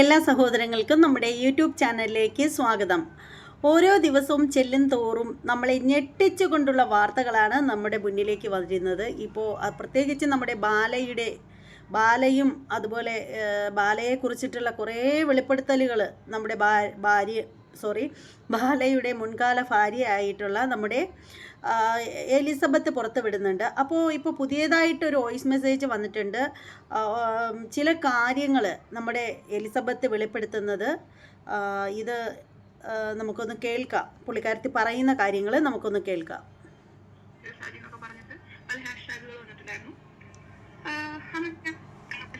എല്ലാ സഹോദരങ്ങൾക്കും നമ്മുടെ യൂട്യൂബ് ചാനലിലേക്ക് സ്വാഗതം. ഓരോ ദിവസവും ചെല്ലും തോറും നമ്മളെ ഞെട്ടിച്ചുകൊണ്ടുള്ള വാർത്തകളാണ് നമ്മുടെ മുന്നിലേക്ക് വരുന്നത് ഇപ്പോൾ പ്രത്യേകിച്ച് നമ്മുടെ ബാലയുടെ ബാലയും അതുപോലെ ബാലയെ ബാലയെക്കുറിച്ചിട്ടുള്ള കുറേ വെളിപ്പെടുത്തലുകൾ നമ്മുടെ ഭാര്യ സോറി ബാലയുടെ മുൻകാല ഭാര്യയായിട്ടുള്ള നമ്മുടെ എലിസബത്ത് പുറത്ത് വിടുന്നുണ്ട് അപ്പോൾ ഇപ്പോൾ പുതിയതായിട്ട് ഒരു വോയിസ് മെസ്സേജ് വന്നിട്ടുണ്ട്. ചില കാര്യങ്ങൾ നമ്മുടെ എലിസബത്ത് വെളിപ്പെടുത്തുന്നത് ഇത് നമുക്കൊന്ന് കേൾക്കാം. പുള്ളിക്കാരത്തി പറയുന്ന കാര്യങ്ങൾ നമുക്കൊന്ന് കേൾക്കാം ഷാജി എന്നൊക്കെ പറഞ്ഞിട്ട് പല ഹാഷ്ടാഗുകൾ വന്നിട്ടുണ്ടായിരുന്നു ആഹ് അന്നൊക്കെ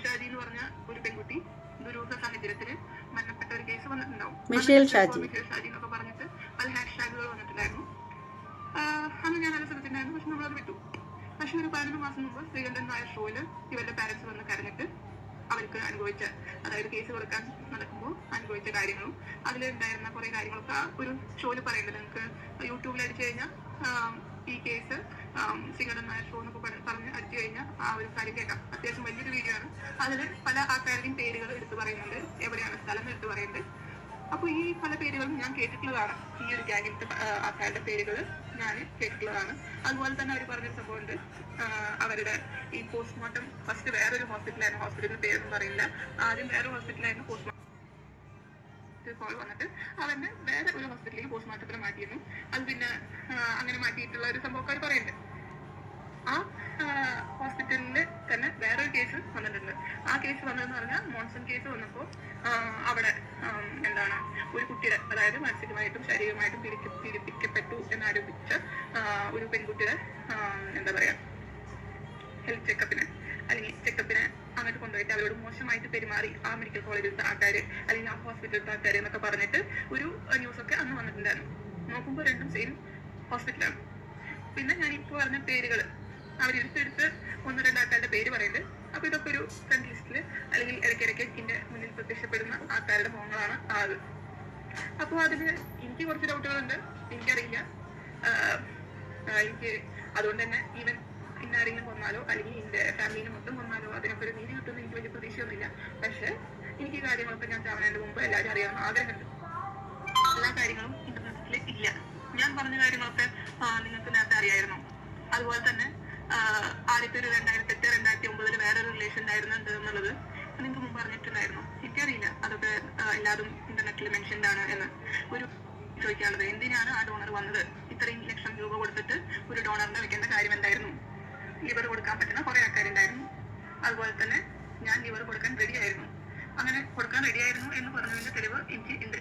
ഷാജി എന്ന് പറഞ്ഞ ഒരു പെൺകുട്ടി ദുരൂഹ സാഹചര്യത്തിൽ മരണപ്പെട്ട ഒരു കേസ് വന്നിട്ടുണ്ടാവും. മിഷേൽ ഷാജി. മിഷേൽ ഷാജി എന്നൊക്കെ പറഞ്ഞിട്ട് പല ഹാഷ്ടാഗുകൾ വന്നിട്ടുണ്ടായിരുന്നു. അന്ന് ഞാൻ നല്ല ശ്രദ്ധിച്ചിട്ടുണ്ടായിരുന്നു പക്ഷെ നമ്മളത് വിട്ടു. പക്ഷെ ഒരു പതിനൊന്ന് മാസം മുമ്പ് ശ്രീകണ്ഠൻ നായർ ഷോയിൽ ഇവരുടെ പാരന്റ്സ് വന്ന് കരഞ്ഞിട്ട് അവർക്ക് അനുഭവിച്ച അതായത് കേസ് കൊടുക്കാൻ നടക്കുമ്പോൾ അനുഭവിച്ച കാര്യങ്ങളും അതിലുണ്ടായിരുന്ന കുറെ കാര്യങ്ങളൊക്കെ ഒരു ഷോയിൽ പറയുന്നുണ്ട് നിങ്ങൾക്ക് യൂട്യൂബിൽ അടിച്ചു കഴിഞ്ഞാൽ ഈ കേസ് നായർ ഷോ എന്നൊക്കെ പറഞ്ഞ് അടിച്ചു കഴിഞ്ഞാൽ ആ ഒരു കാര്യം കേൾക്കാം. അത്യാവശ്യം വലിയൊരു വീഡിയോ ആണ്. അതിൽ പല ആൾക്കാരുടെയും പേരുകൾ എടുത്തു പറയുന്നുണ്ട്. എവിടെയാണ് സ്ഥലം എടുത്തു പറയുന്നുണ്ട്. അപ്പോൾ ഈ പല പേരുകളും ഞാൻ കേട്ടിട്ടുള്ളതാണ്. ഈ ഒരു ഗ്യാങ്ങിലത്തെ ആൾക്കാരുടെ പേരുകൾ ഞാൻ കേട്ടിട്ടുള്ളതാണ്. അതുപോലെ തന്നെ അവർ പറഞ്ഞൊരു സംഭവമുണ്ട്. അവരുടെ ഈ പോസ്റ്റ്മോർട്ടം ഫസ്റ്റ് വേറൊരു ഹോസ്പിറ്റലായിരുന്നു ഹോസ്പിറ്റലിന്റെ പേരൊന്നും പറയില്ല. ആദ്യം വേറെ ഹോസ്പിറ്റലായിരുന്നു പോസ്റ്റ്മോർട്ടം കോൾ വന്നിട്ട് അവനെ വേറെ ഒരു ഹോസ്പിറ്റലിലേക്ക് പോസ്റ്റ്മോർട്ടത്തിന് മാറ്റിയിരുന്നു. അത് പിന്നെ അങ്ങനെ മാറ്റിയിട്ടുള്ള ഒരു സംഭവക്കാർ പറയുന്നുണ്ട്. ആ ഹോസ്പിറ്റലിൽ തന്നെ വേറൊരു കേസ് വന്നിട്ടുണ്ട്. ആ കേസ് വന്നതെന്ന് പറഞ്ഞാൽ മോൺസൺ കേസ് വന്നപ്പോൾ അവിടെ എന്താണ് ഒരു കുട്ടിയുടെ അതായത് മാനസികമായിട്ടും ശാരീരികമായിട്ടും പീഡിപ്പി- പീഡിപ്പിക്കപ്പെട്ടു എന്നാരോപിച്ച ഒരു പെൺകുട്ടിയുടെ എന്താ പറയാ ഹെൽത്ത് ചെക്കപ്പിന് അല്ലെങ്കിൽ ചെക്കപ്പിന് അങ്ങോട്ട് കൊണ്ടുപോയിട്ട് അവരോട് മോശമായിട്ട് പെരുമാറി ആ മെഡിക്കൽ കോളേജിലത്തെ ആൾക്കാര് അല്ലെങ്കിൽ ആ ഹോസ്പിറ്റലിലത്തെ ആൾക്കാർ എന്നൊക്കെ പറഞ്ഞിട്ട് ഒരു ന്യൂസ് ഒക്കെ അന്ന് വന്നിട്ടുണ്ടായിരുന്നു. നോക്കുമ്പോൾ രണ്ടും സെയിം ഹോസ്പിറ്റലാണ് പിന്നെ ഞാൻ ഇപ്പോൾ പറഞ്ഞ പേരുകൾ അവരെടുത്തെടുത്ത് ഒന്ന് രണ്ട് ആൾക്കാരുടെ പേര് പറയുന്നത്. അപ്പൊ ഇതൊക്കെ ഒരു ഫ്രണ്ട് ലിസ്റ്റിൽ അല്ലെങ്കിൽ ഇടയ്ക്കിടയ്ക്ക് എന്റെ മുന്നിൽ പ്രത്യക്ഷപ്പെടുന്ന ആൾക്കാരുടെ മുഖങ്ങളാണ് ആൾ അപ്പോൾ അതിന് എനിക്ക് കുറച്ച് ഡൗട്ടുകളുണ്ട് എനിക്കറിയില്ല. എനിക്ക് അതുകൊണ്ട് തന്നെ ഈവൻ ഇന്നാരെങ്കിലും കൊന്നാലോ അല്ലെങ്കിൽ എന്റെ ഫാമിലിനെ മൊത്തം അതിനൊക്കെ ഒരു നീതി കിട്ടുമെന്ന് എനിക്ക് വലിയ പ്രതീക്ഷയൊന്നുമില്ല പക്ഷെ എനിക്ക് ഈ കാര്യങ്ങളൊക്കെ ഞാൻ ചാവനേന്റെ മുമ്പ് എല്ലാവരും അറിയാമെന്ന് ആഗ്രഹമുണ്ട്. എല്ലാ കാര്യങ്ങളും ഇന്റർനെറ്റിൽ ഇല്ല. ഞാൻ പറഞ്ഞ കാര്യങ്ങളൊക്കെ നിങ്ങൾക്ക് നേരത്തെ അറിയായിരുന്നു. അതുപോലെ തന്നെ ആദ്യത്തെ ഒരു രണ്ടായിരത്തി എട്ട് രണ്ടായിരത്തി ഒമ്പതിൽ വേറൊരു റിലേഷൻ ഉണ്ടായിരുന്നുണ്ട് എന്നുള്ളത് നിങ്ങൾക്ക് മുമ്പ് പറഞ്ഞിട്ടുണ്ടായിരുന്നു എനിക്കറിയില്ല. അതൊക്കെ എല്ലാവരും ഇന്റർനെറ്റിൽ മെൻഷൻഡ് ആണ് എന്ന്. ഒരു ചോദിക്കാനുള്ളത് എന്തിനാണ് ആ ഡോണർ വന്നത്? ഇത്രയും ലക്ഷം രൂപ കൊടുത്തിട്ട് ഒരു ഡോണറിനെ വെക്കേണ്ട കാര്യം എന്തായിരുന്നു? ലിവർ കൊടുക്കാൻ പറ്റുന്ന കുറെ ആൾക്കാരുണ്ടായിരുന്നു. അതുപോലെ തന്നെ ഞാൻ ലിവർ കൊടുക്കാൻ റെഡി ആയിരുന്നു. അങ്ങനെ കൊടുക്കാൻ റെഡിയായിരുന്നു എന്ന് പറഞ്ഞതിന്റെ തെളിവ് എനിക്ക് ഉണ്ട്.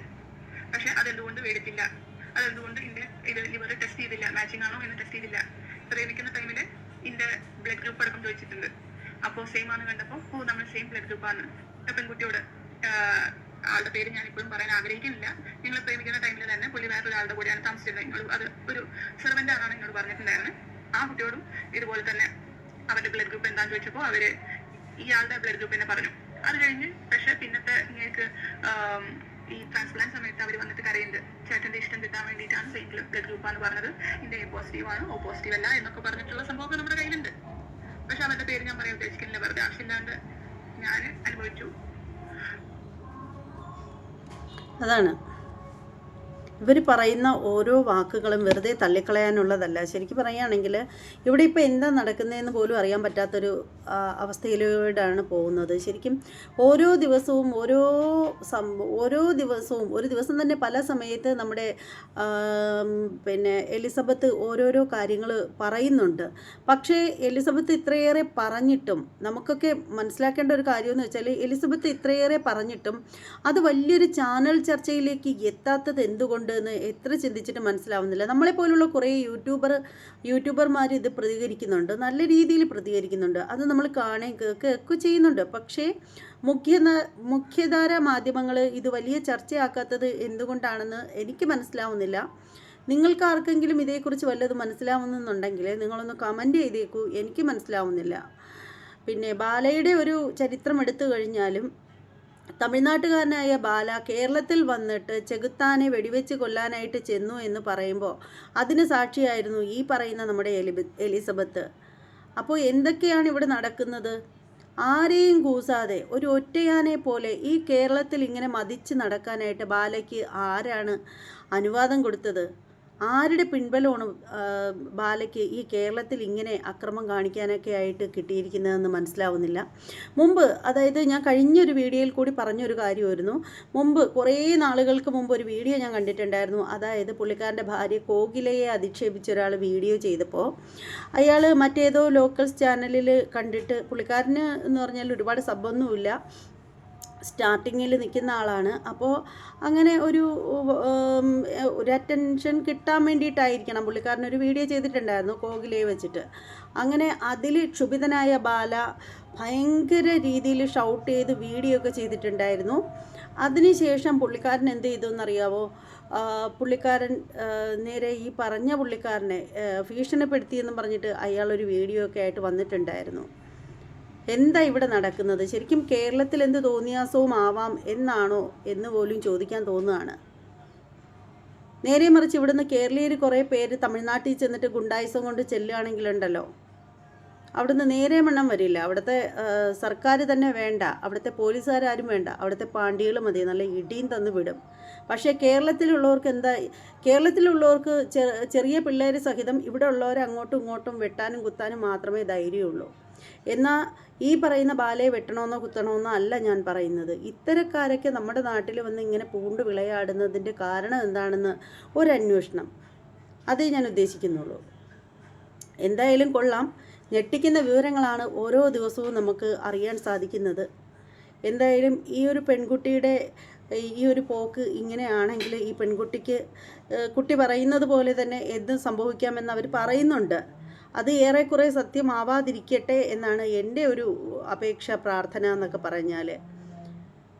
പക്ഷെ അതെന്തുകൊണ്ട് മേടിച്ചില്ല? അതെന്തുകൊണ്ട് എന്റെ ഇത് ലിവർ ടെസ്റ്റ് ചെയ്തില്ല? മാച്ചിങ് ആണോ എന്ന് ടെസ്റ്റ് ചെയ്തില്ല? പ്രേമിക്കുന്ന ടൈമിൽ എന്റെ ബ്ലഡ് ഗ്രൂപ്പ് അടക്കം ചോദിച്ചിട്ടുണ്ട്. അപ്പോൾ സെയിം ആണ് കണ്ടപ്പോൾ ഓ നമ്മൾ സെയിം ബ്ലഡ് ഗ്രൂപ്പാണ് പെൺകുട്ടിയോട് ആളുടെ പേര് ഞാൻ ഇപ്പോഴും പറയാൻ ആഗ്രഹിക്കുന്നില്ല. നിങ്ങൾ പ്രേമിക്കുന്ന ടൈമിൽ തന്നെ പുള്ളി വേറൊരാളുടെ കൂടെയാണ് താമസിച്ചിരുന്നത്. നിങ്ങൾ അത് ഒരു സെർവന്റ് ആണെന്ന് നിങ്ങൾ പറഞ്ഞിട്ടുണ്ടായിരുന്നു. ആ കുട്ടിയോടും ഇതുപോലെ തന്നെ അവരുടെ ബ്ലഡ് ഗ്രൂപ്പ് എന്താണെന്ന് ചോദിച്ചപ്പോൾ അവർ ഇയാളുടെ ബ്ലഡ് ഗ്രൂപ്പ് തന്നെ പറഞ്ഞു. അത് കഴിഞ്ഞ് പക്ഷെ പിന്നത്തെ നിങ്ങൾക്ക് ഈ ട്രാൻസ്പ്ലാന്റ് സമയത്ത് അവർ വന്നിട്ട് കരയുന്നുണ്ട് ചേട്ടന്റെ ഇഷ്ടം കിട്ടാൻ വേണ്ടിയിട്ടാണ് സെയിം ബ്ലഡ് ആണ് പറഞ്ഞത്. ഇതിന്റെ എ പോസിറ്റീവ് ആണ് ഓ പോസിറ്റീവ് അല്ല എന്നൊക്കെ പറഞ്ഞിട്ടുള്ള സംഭവമൊക്കെ നമ്മുടെ കയ്യിലുണ്ട്. പക്ഷെ അവരുടെ പേര് ഞാൻ പറയാൻ ഉദ്ദേശിക്കുന്നില്ല. വെറുതെ ആവശ്യമില്ലാണ്ട് ഞാൻ അനുഭവിച്ചു. അതാണ്. ഇവർ പറയുന്ന ഓരോ വാക്കുകളും വെറുതെ തള്ളിക്കളയാനുള്ളതല്ല. ശരിക്കും പറയുകയാണെങ്കിൽ ഇവിടെ ഇപ്പോൾ എന്താ നടക്കുന്നതെന്ന് പോലും അറിയാൻ പറ്റാത്തൊരു അവസ്ഥയിലൂടെയാണ് പോകുന്നത്. ശരിക്കും ഓരോ ദിവസവും ഓരോ സം ഓരോ ദിവസവും ഒരു ദിവസം തന്നെ പല സമയത്ത് നമ്മുടെ പിന്നെ എലിസബത്ത് ഓരോരോ കാര്യങ്ങൾ പറയുന്നുണ്ട്. പക്ഷേ എലിസബത്ത് ഇത്രയേറെ പറഞ്ഞിട്ടും നമുക്കൊക്കെ മനസ്സിലാക്കേണ്ട ഒരു കാര്യമെന്ന് വെച്ചാൽ എലിസബത്ത് ഇത്രയേറെ പറഞ്ഞിട്ടും അത് വലിയൊരു ചാനൽ ചർച്ചയിലേക്ക് എത്താത്തത് എന്തുകൊണ്ട് എന്ന് എത്ര ചിന്തിച്ചിട്ട് മനസ്സിലാവുന്നില്ല. നമ്മളെപ്പോലുള്ള കുറേ യൂട്യൂബർ യൂട്യൂബർമാർ ഇത് പ്രതികരിക്കുന്നുണ്ട്. നല്ല രീതിയിൽ പ്രതികരിക്കുന്നുണ്ട്. അത് നമ്മൾ കാണുകയും കേൾക്കുകയും ഒക്കെ ചെയ്യുന്നുണ്ട്. പക്ഷേ മുഖ്യ മുഖ്യധാര മാധ്യമങ്ങൾ ഇത് വലിയ ചർച്ചയാക്കാത്തത് എന്തുകൊണ്ടാണെന്ന് എനിക്ക് മനസ്സിലാവുന്നില്ല. നിങ്ങൾക്ക് ആർക്കെങ്കിലും ഇതേക്കുറിച്ച് വല്ലതും മനസ്സിലാവുന്നുണ്ടെങ്കിൽ നിങ്ങളൊന്ന് കമന്റ് ചെയ്തേക്കൂ. എനിക്ക് മനസ്സിലാവുന്നില്ല. പിന്നെ ബാലയുടെ ഒരു ചരിത്രം എടുത്തു കഴിഞ്ഞാലും തമിഴ്നാട്ടുകാരനായ ബാല കേരളത്തിൽ വന്നിട്ട് ചെകുത്താനെ വെടിവെച്ച് കൊല്ലാനായിട്ട് ചെന്നു എന്ന് പറയുമ്പോൾ അതിന് സാക്ഷിയായിരുന്നു ഈ പറയുന്ന നമ്മുടെ എലിബ എലിസബത്ത്. അപ്പോൾ എന്തൊക്കെയാണ് ഇവിടെ നടക്കുന്നത്? ആരെയും കൂസാതെ ഒരു ഒറ്റയാനെ പോലെ ഈ കേരളത്തിൽ ഇങ്ങനെ മതിച്ച് നടക്കാനായിട്ട് ബാലയ്ക്ക് ആരാണ് അനുവാദം കൊടുത്തത്? ആരുടെ പിൻബലമാണ് ബാലയ്ക്ക് ഈ കേരളത്തിൽ ഇങ്ങനെ അക്രമം കാണിക്കാനൊക്കെ ആയിട്ട് കിട്ടിയിരിക്കുന്നതെന്ന് മനസ്സിലാവുന്നില്ല. മുമ്പ് അതായത് ഞാൻ കഴിഞ്ഞൊരു വീഡിയോയിൽ കൂടി പറഞ്ഞൊരു കാര്യമായിരുന്നു. മുമ്പ് കുറേ നാളുകൾക്ക് മുമ്പ് ഒരു വീഡിയോ ഞാൻ കണ്ടിട്ടുണ്ടായിരുന്നു. അതായത് പുള്ളിക്കാരന്റെ ഭാര്യ കോകിലയെ അധിക്ഷേപിച്ച ഒരാൾ വീഡിയോ ചെയ്തപ്പോൾ അയാൾ മറ്റേതോ ലോക്കൽസ് ചാനലിൽ കണ്ടിട്ട് പുള്ളിക്കാരന് എന്ന് പറഞ്ഞാൽ ഒരുപാട് സബ്ബൊന്നുമില്ല സ്റ്റാർട്ടിങ്ങിൽ നിൽക്കുന്ന ആളാണ്. അപ്പോൾ അങ്ങനെ ഒരു ഒരു അറ്റൻഷൻ കിട്ടാൻ വേണ്ടിയിട്ടായിരിക്കണം. പുള്ളിക്കാരൻ ഒരു വീഡിയോ ചെയ്തിട്ടുണ്ടായിരുന്നു കോകിലയെ വെച്ചിട്ട്. അങ്ങനെ അതിൽ ക്ഷുഭിതനായ ബാല ഭയങ്കര രീതിയിൽ ഷൗട്ട് ചെയ്ത് വീഡിയോ ഒക്കെ ചെയ്തിട്ടുണ്ടായിരുന്നു. അതിനുശേഷം പുള്ളിക്കാരൻ എന്ത് ചെയ്തു എന്നറിയാവോ? പുള്ളിക്കാരൻ നേരെ ഈ പറഞ്ഞ പുള്ളിക്കാരനെ ഭീഷണിപ്പെടുത്തിയെന്ന് പറഞ്ഞിട്ട് അയാളൊരു വീഡിയോ ഒക്കെ ആയിട്ട് വന്നിട്ടുണ്ടായിരുന്നു. എന്താ ഇവിടെ നടക്കുന്നത്? ശരിക്കും കേരളത്തിൽ എന്ത് തോന്നിയാസവും ആവാം എന്നാണോ എന്ന് പോലും ചോദിക്കാൻ തോന്നുകയാണ്. നേരെ മറിച്ച് ഇവിടുന്ന് കേരളീയർ കുറേ പേര് തമിഴ്നാട്ടിൽ ചെന്നിട്ട് ഗുണ്ടായിസം കൊണ്ട് ചെല്ലുകയാണെങ്കിലുണ്ടല്ലോ. അവിടുന്ന് നേരെ മണ്ണം വരില്ല. അവിടുത്തെ സർക്കാർ തന്നെ വേണ്ട. അവിടുത്തെ പോലീസുകാരും വേണ്ട. അവിടുത്തെ പാണ്ടികൾ മതി. നല്ല ഇടിയും തന്ന് വിടും. പക്ഷേ കേരളത്തിലുള്ളവർക്ക് എന്താ കേരളത്തിലുള്ളവർക്ക് ചെറിയ പിള്ളേർ സഹിതം ഇവിടെ ഉള്ളവരെ അങ്ങോട്ടും ഇങ്ങോട്ടും വെട്ടാനും കുത്താനും മാത്രമേ ധൈര്യമുള്ളൂ. എന്നാൽ ഈ പറയുന്ന ബാലയെ വെട്ടണമെന്നോ കുത്തണമെന്നോ അല്ല ഞാൻ പറയുന്നത്. ഇത്തരക്കാരൊക്കെ നമ്മുടെ നാട്ടിൽ വന്ന് ഇങ്ങനെ പൂണ്ട് വിളയാടുന്നതിന്റെ കാരണം എന്താണെന്ന് ഒരന്വേഷണം. അതേ ഞാൻ ഉദ്ദേശിക്കുന്നുള്ളൂ. എന്തായാലും കൊള്ളാം. ഞെട്ടിക്കുന്ന വിവരങ്ങളാണ് ഓരോ ദിവസവും നമുക്ക് അറിയാൻ സാധിക്കുന്നത്. എന്തായാലും ഈ ഒരു പെൺകുട്ടിയുടെ ഈ ഒരു പോക്ക് ഇങ്ങനെയാണെങ്കിൽ ഈ പെൺകുട്ടിക്ക് കുട്ടി പറയുന്നത് പോലെ തന്നെ എന്തും സംഭവിക്കാമെന്ന് അവർ പറയുന്നുണ്ട്. അത് ഏറെക്കുറെ സത്യമാവാതിരിക്കട്ടെ എന്നാണ് എന്റെ ഒരു അപേക്ഷ പ്രാർത്ഥന എന്നൊക്കെ പറഞ്ഞാൽ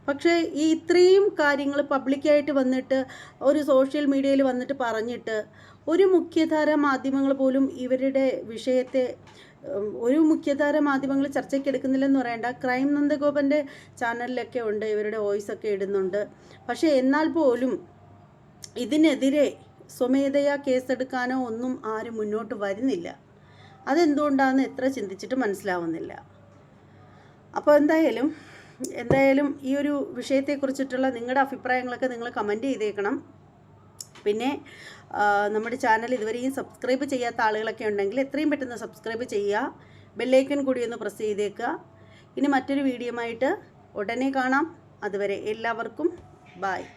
പക്ഷേ ഈ ഇത്രയും കാര്യങ്ങൾ പബ്ലിക്കായിട്ട് വന്നിട്ട് ഒരു സോഷ്യൽ മീഡിയയിൽ വന്നിട്ട് പറഞ്ഞിട്ട് ഒരു മുഖ്യധാര മാധ്യമങ്ങൾ പോലും ഇവരുടെ വിഷയത്തെ ഒരു മുഖ്യധാര മാധ്യമങ്ങൾ ചർച്ചയ്ക്ക് എടുക്കുന്നില്ലെന്ന് പറയണ്ട. ക്രൈം നന്ദഗോപന്റെ ചാനലിലൊക്കെ ഉണ്ട് ഇവരുടെ വോയിസ് ഒക്കെ ഇടുന്നുണ്ട്. പക്ഷേ എന്നാൽ പോലും ഇതിനെതിരെ സ്വമേധയാ കേസെടുക്കാനോ ഒന്നും ആരും മുന്നോട്ട് വരുന്നില്ല. അതെന്തുകൊണ്ടാണെന്ന് എത്ര ചിന്തിച്ചിട്ട് മനസ്സിലാവുന്നില്ല. അപ്പോൾ എന്തായാലും എന്തായാലും ഈ ഒരു വിഷയത്തെക്കുറിച്ചിട്ടുള്ള നിങ്ങളുടെ അഭിപ്രായങ്ങളൊക്കെ നിങ്ങൾ കമന്റ് ചെയ്തേക്കണം. പിന്നെ നമ്മുടെ ചാനൽ ഇതുവരെയും സബ്സ്ക്രൈബ് ചെയ്യാത്ത ആളുകളൊക്കെ ഉണ്ടെങ്കിൽ എത്രയും പെട്ടെന്ന് സബ്സ്ക്രൈബ് ചെയ്യുക. ബെല്ലൈക്കൺ കൂടി ഒന്ന് പ്രസ് ചെയ്തേക്കുക. ഇനി മറ്റൊരു വീഡിയോ ആയിട്ട് ഉടനെ കാണാം. അതുവരെ എല്ലാവർക്കും ബായ്